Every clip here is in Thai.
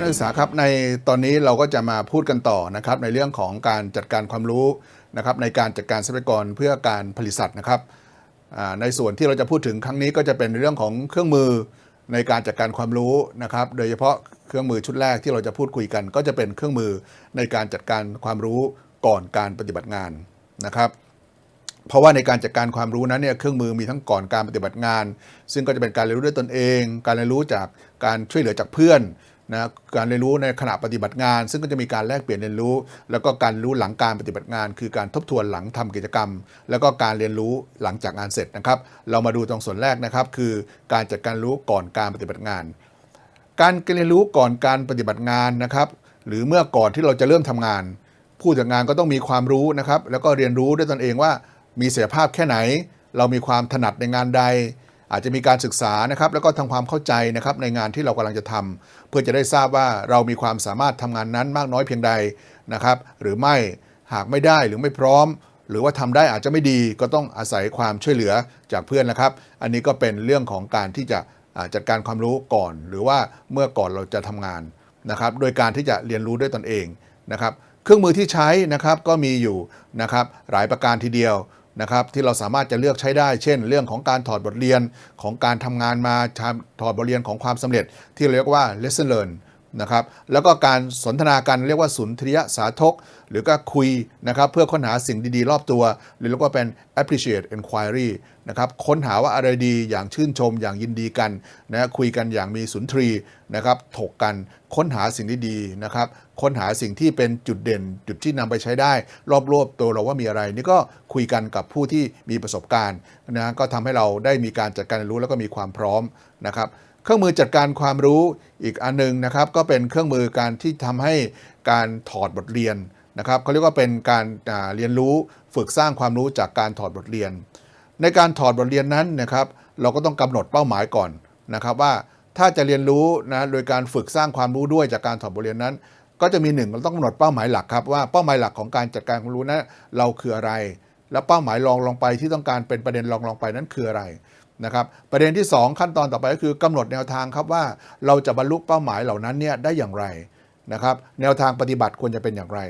นักศึกษาครับในตอนนี้เราก็จะมาพูดกันต่อนะครับในเรื่องของการจัดการความรู้นะครับในการจัดการทรัพยากรเพื่อการผลิตสัตว์นะครับในส่วนที่เราจะพูดถึงครั้งนี้ก็จะเป็นเรื่องของเครื่องมือในการจัดการความรู้นะครับ โดยเฉพาะเครื่องมือชุดแรกที่เราจะพูดคุยกัน ก็จะเป็นเครื่องมือในการจัดการความรู้ก่อนการปฏิบัติงานนะครับเพราะว่าในการจัดการความรู้นั้นเนี่ยเครื่องมือมีทั้งก่อนการปฏิบัติงาน ซึ่งก็จะเป็นการเรียนรู้ด้วยตนเอง การเรียนรู้จากการช่วยเหลือจากเพื่อน นะการเรียนรู้ในขณะปฏิบัติงาน ซึ่งก็จะมีการแลกเปลี่ยนเรียนรู้ แล้วก็การรู้หลังการปฏิบัติงาน คือการทบทวนหลังทำกิจกรรม แล้วก็การเรียนรู้หลังจากงานเสร็จนะครับ เรามาดูตรงส่วนแรกนะครับ คือการจัดการรู้ก่อนการปฏิบัติงาน การเรียนรู้ก่อนการปฏิบัติงานนะครับ หรือเมื่อก่อนที่เราจะเริ่มทำงาน ผู้จัดงานก็ต้องมีความรู้นะครับ แล้วก็เรียนรู้ด้วยตนเองว่ามีศักยภาพแค่ไหน เรามีความถนัดในงานใด อาจจะมีการศึกษานะครับแล้วก็ทำความเข้าใจนะครับในงานที่เรากำลังจะทำเพื่อจะได้ทราบว่าเรามีความสามารถทำงานนั้นมากน้อยเพียงใดนะครับ หรือไม่หากไม่ได้หรือไม่พร้อม หรือว่าทำได้อาจจะไม่ดีก็ต้องอาศัยความช่วยเหลือจากเพื่อนนะครับ อันนี้ก็เป็นเรื่องของการที่จะจัดการความรู้ก่อน หรือว่าเมื่อก่อนเราจะทำงานนะครับ โดยการที่จะเรียนรู้ด้วยตนเองนะครับ เครื่องมือที่ใช้นะครับก็มีอยู่นะครับหลายประการทีเดียว นะครับที่เราสามารถจะเลือกใช้ได้ เช่น เรื่องของการถอดบทเรียนของการทำงานมาถอดบทเรียนของความสำเร็จที่เรียกว่า lesson learned นะครับแล้วก็การสนทนากันเรียกว่าสุนทรียสาทกหรือก็คุยนะครับเพื่อค้นหาสิ่งดีๆ รอบตัว หรือเรียกว่าเป็น appreciate inquiry นะครับค้นหาว่าอะไรดีอย่างชื่นชมอย่างยินดีกันนะคุยกันอย่างมีสุนทรีนะครับถกกันค้นหาสิ่งที่ดีนะครับค้นหาสิ่งที่เป็นจุดเด่น จุดที่นำไปใช้ได้ รอบๆตัวเราว่ามีอะไร นี่ก็คุยกันกับผู้ที่มีประสบการณ์นะก็ทำให้เราได้มีการจัดการรู้แล้วก็มีความพร้อมนะครับ เครื่องมือจัดการความรู้อีกอันหนึงนะครับ ก็เป็นเครื่องมือการที่ทำให้การถอดบทเรียนนะครับเขาเรียกว่าเป็นการาเรียนรู้ฝึกสร้างความรู้จากการถอดบทเรียน ในการถอดบทเรียนนั้นนะครับ เราก็ต้องกำหนดเป้าหมายก่อนนะครับว่าถ้าจะเรียนรู้นะโดยการฝึกสร้างความรู้ด้วยจากการถอดบทเรียนนั้น ก็จะมีหนึ่งเราต้องกำหนดเป้าหมายหลักครับว่าเป้าหมายหลักของการจัดการความรู้นั้นเราคืออะไร แล้วเป้าหมายรองลงไปที่ต้องการเป็นประเด็นรองลงไปนั้นคืออะไร นะครับประเด็นที่ 2 ขั้นตอนต่อไปก็คือกำหนดแนวทางครับว่าเราจะบรรลุเป้าหมายเหล่านั้นเนี่ยได้อย่างไรนะครับแนวทางปฏิบัติควรจะเป็นอย่างไร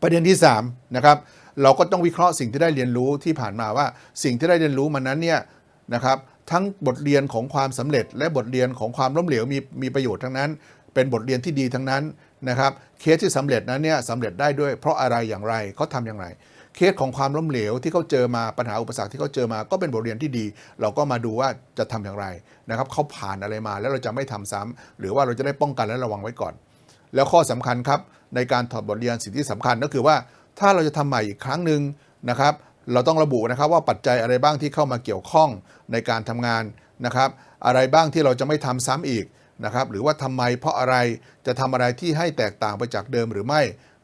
ประเด็นที่3นะครับเราก็ต้องวิเคราะห์สิ่งที่ได้เรียนรู้ที่ผ่านมาว่า สิ่งที่ได้เรียนรู้มันนั้นเนี่ยนะครับทั้งบทเรียนของความสำเร็จ และบทเรียนของความล้มเหลวมีมีประโยชน์ทั้งนั้น เป็นบทเรียนที่ดีทั้งนั้นนะครับเคสที่สำเร็จนั้นเนี่ยสำเร็จได้ด้วยเพราะอะไรอย่างไรเขาทำอย่างไร เคสของความล้มเหลวที่เขาเจอมาปัญหาอุปสรรคที่เขาเจอมาก็เป็นบทเรียนที่ดี เราก็มาดูว่าจะทำอย่างไรนะครับเขาผ่านอะไรมาแล้วเราจะไม่ทำซ้ำหรือว่าเราจะได้ป้องกันและระวังไว้ก่อน แล้วข้อสำคัญครับในการถอดบทเรียนสิ่งที่สำคัญก็คือว่าถ้าเราจะทำใหม่อีกครั้งหนึ่งนะครับ เราต้องระบุนะครับว่าปัจจัยอะไรบ้างที่เข้ามาเกี่ยวข้องในการทำงานนะครับ อะไรบ้างที่เราจะไม่ทำซ้ำอีกนะครับ หรือว่าทำไมเพราะอะไรจะทำอะไรที่ให้แตกต่างไปจากเดิมหรือไม่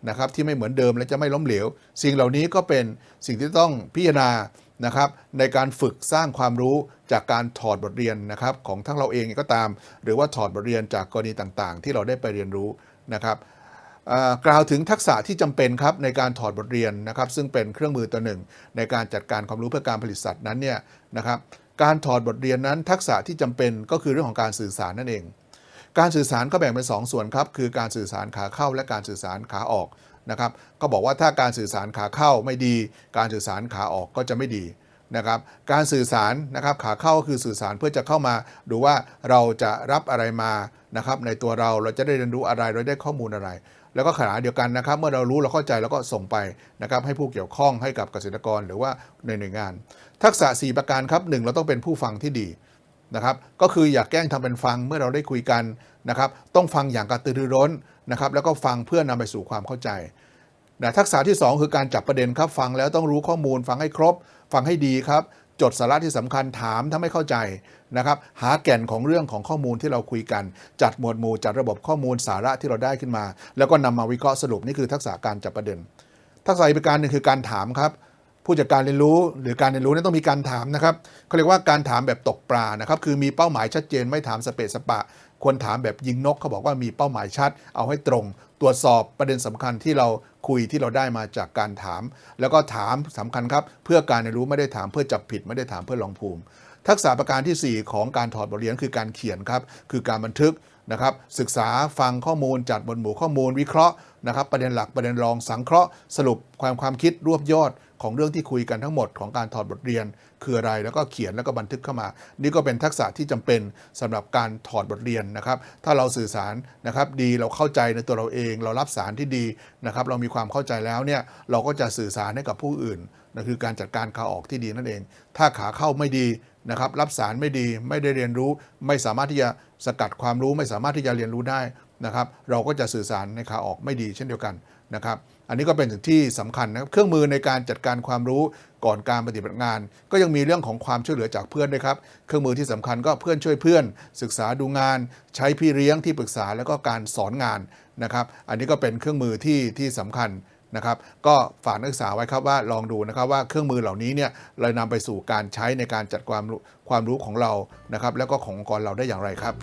นะครับที่ไม่เหมือนเดิมและจะไม่ล้มเหลว สิ่งเหล่านี้ก็เป็นสิ่งที่ต้องพิจารณานะครับในการฝึกสร้างความรู้จากการถอดบทเรียนนะครับของทั้งเราเองก็ตาม หรือว่าถอดบทเรียนจากกรณีต่างๆ ที่เราได้ไปเรียนรู้นะครับกล่าวถึงทักษะที่จำเป็นครับในการถอดบทเรียนนะครับซึ่งเป็นเครื่องมือตัวหนึ่ง ในการจัดการความรู้เพื่อการผลิตสัตว์นั้นเนี่ยนะครับการถอดบทเรียนนั้นทักษะที่จำเป็นก็คือเรื่องของการสื่อสารนั่นเอง การสื่อสารก็แบ่งเป็นสองส่วนครับ คือการสื่อสารขาเข้าและการสื่อสารขาออกนะครับ ก็บอกว่าถ้าการสื่อสารขาเข้าไม่ดี การสื่อสารขาออกก็จะไม่ดีนะครับ การสื่อสารนะครับขาเข้าก็คือสื่อสารเพื่อจะเข้ามาดูว่าเราจะรับอะไรมานะครับในตัวเราเราจะได้เรียนรู้อะไรเราได้ข้อมูลอะไร แล้วก็ขณะเดียวกันนะครับ เมื่อเรารู้เราเข้าใจแล้วก็ส่งไปนะครับ ให้ผู้เกี่ยวข้องให้กับเกษตรกรหรือว่าในหน่วยงาน ทักษะ 4 ประการครับหนึ่งเราต้องเป็นผู้ฟังที่ดี นะครับก็คืออย่าแกล้งทำเป็นฟังเมื่อเราได้คุยกันนะครับต้องฟังอย่างกระตือรือร้นนะครับแล้วก็ฟังเพื่อนำไปสู่ความเข้าใจนะทักษะที่ 2 คือการจับประเด็นครับฟังแล้วต้องรู้ข้อมูลฟังให้ครบ ฟังให้ดีครับ จดสาระที่สำคัญถามถ้าไม่เข้าใจนะครับหาแก่นของเรื่องของข้อมูลที่เราคุยกัน จัดหมวดหมู่จัดระบบข้อมูลสาระที่เราได้ขึ้นมา แล้วก็นำมาวิเคราะห์สรุปนี่คือทักษะการจับประเด็น ทักษะอีกประการหนึ่งคือการถามครับ ผู้จัดการเรียนรู้หรือการเรียนรู้นั้นต้องมีการถามนะครับเขาเรียกว่าการถามแบบตกปลานะครับคือมีเป้าหมายชัดเจนไม่ถามสเปะสปะ ควรถามแบบยิงนกเขาบอกว่ามีเป้าหมายชัด เอาให้ตรง ตรวจสอบประเด็นสำคัญที่เราคุยที่เราได้มาจากการถาม แล้วก็ถามสำคัญครับ เพื่อการเรียนรู้ไม่ได้ถามเพื่อจับผิด ไม่ได้ถามเพื่อลองภูมิ ทักษะประการทีสี่4 ของการถอดบทเรียนคือการเขียนครับคือการบันทึก นะครับศึกษาฟังข้อมูลจัดบนหมู่ข้อมูลวิเคราะห์นะครับประเด็นหลักประเด็นรองสังเคราะห์สรุปความความคิดรวบยอดของเรื่องที่คุยกันทั้งหมดของการถอดบทเรียน คืออะไรแล้วก็เขียนแล้วก็บันทึกเข้ามา นี่ก็เป็นทักษะที่จำเป็นสำหรับการถอดบทเรียนนะครับ ถ้าเราสื่อสารนะครับดีเราเข้าใจในตัวเราเอง เรารับสารที่ดีนะครับ เรามีความเข้าใจแล้วเนี่ยเราก็จะสื่อสารให้กับผู้อื่นนั่นคือการจัดการขาออกที่ดีนั่นเอง ถ้าขาเข้าไม่ดี นะครับรับสารไม่ดีไม่ได้เรียนรู้ ไม่สามารถที่จะสกัดความรู้ ไม่สามารถที่จะเรียนรู้ได้นะครับเราก็จะสื่อสารในขาออกไม่ดีเช่นเดียวกันนะครับอันนี้ก็เป็นสิ่งที่สำคัญนะครับเครื่องมือในการจัดการความรู้ก่อนการปฏิบัติงาน ก็ยังมีเรื่องของความช่วยเหลือจากเพื่อนด้วยครับเครื่องมือที่สำคัญก็เพื่อนช่วยเพื่อน ศึกษาดูงาน ใช้พี่เลี้ยงที่ปรึกษาแล้วก็การสอนงานนะครับอันนี้ก็เป็นเครื่องมือที่ที่สำคัญ นะครับก็ฝากนักศึกษาไว้ครับว่าลองดูนะครับว่าเครื่องมือเหล่านี้เนี่ยเรานำไปสู่การใช้ในการจัดความความรู้ของเรานะครับแล้วก็ขององค์กรเราได้อย่างไรครับ